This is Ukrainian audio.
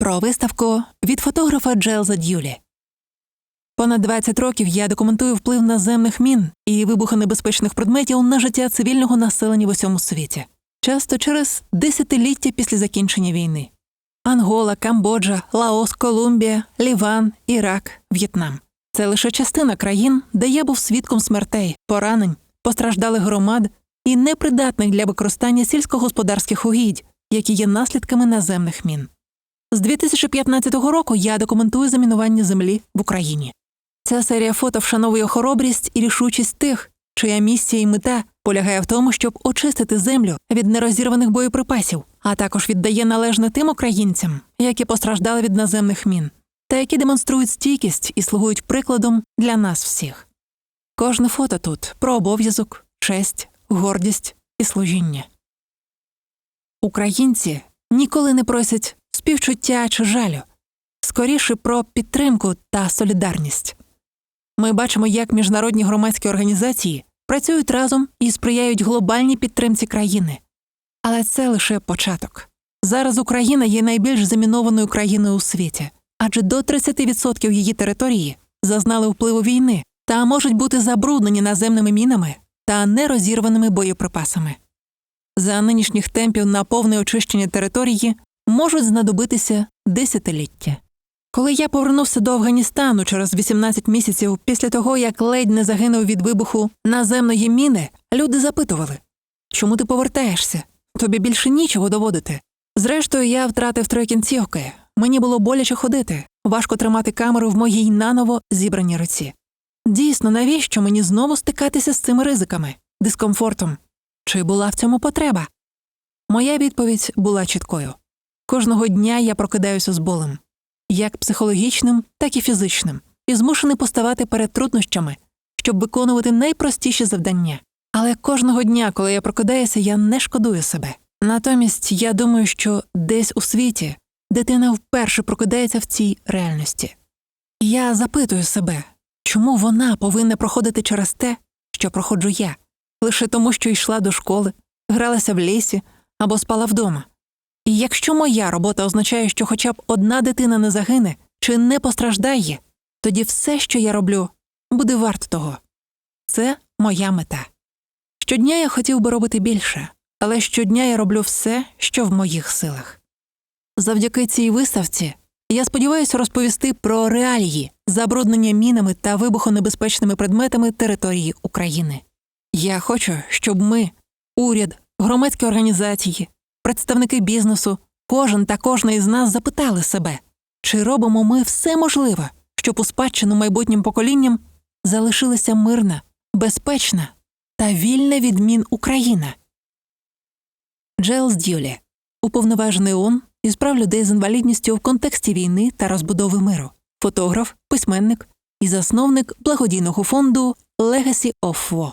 Про виставку від фотографа Джелза Д'юлі. Понад 20 років я документую вплив наземних мін і вибухонебезпечних предметів на життя цивільного населення в усьому світі, часто через десятиліття після закінчення війни. Ангола, Камбоджа, Лаос, Колумбія, Ліван, Ірак, В'єтнам. Це лише частина країн, де я був свідком смертей, поранень, постраждалих громад і непридатних для використання сільськогосподарських угідь, які є наслідками наземних мін. З 2015 року я документую замінування землі в Україні. Ця серія фото вшановує хоробрість і рішучість тих, чия місія і мета полягає в тому, щоб очистити землю від нерозірваних боєприпасів, а також віддає належне тим українцям, які постраждали від наземних мін, та які демонструють стійкість і слугують прикладом для нас всіх. Кожне фото тут про обов'язок, честь, гордість і служіння. Українці ніколи не просять співчуття чи жалю, скоріше про підтримку та солідарність. Ми бачимо, як міжнародні громадські організації працюють разом і сприяють глобальній підтримці країни. Але це лише початок. Зараз Україна є найбільш замінованою країною у світі, адже до 30% її території зазнали впливу війни та можуть бути забруднені наземними мінами та нерозірваними боєприпасами. За нинішніх темпів на повне очищення території можуть знадобитися десятиліття. Коли я повернувся до Афганістану через 18 місяців після того, як ледь не загинув від вибуху наземної міни, люди запитували чому ти повертаєшся? Тобі більше нічого доводити. Зрештою, я втратив три кінцівки. Мені було боляче ходити, важко тримати камеру в моїй наново зібраній руці. Дійсно, навіщо мені знову стикатися з цими ризиками, дискомфортом? Чи була в цьому потреба? Моя відповідь була чіткою. Кожного дня я прокидаюся з болем, як психологічним, так і фізичним, і змушений поставати перед труднощами, щоб виконувати найпростіші завдання. Але кожного дня, коли я прокидаюся, я не шкодую себе. Натомість я думаю, що десь у світі дитина вперше прокидається в цій реальності. Я запитую себе, чому вона повинна проходити через те, що проходжу я, лише тому, що йшла до школи, гралася в лісі або спала вдома. І якщо моя робота означає, що хоча б одна дитина не загине чи не постраждає, тоді все, що я роблю, буде варто того. Це моя мета. Щодня я хотів би робити більше, але щодня я роблю все, що в моїх силах. Завдяки цій виставці я сподіваюся розповісти про реалії забруднення мінами та вибухонебезпечними предметами території України. Я хочу, щоб ми, уряд, громадські організації, представники бізнесу, кожен та кожна із нас запитали себе, чи робимо ми все можливе, щоб у спадщину майбутнім поколінням залишилася мирна, безпечна та вільна від мін Україна. Джелс Дюлі, уповноважений ООН із прав людей з інвалідністю в контексті війни та розбудови миру, фотограф, письменник і засновник благодійного фонду Legacy of War.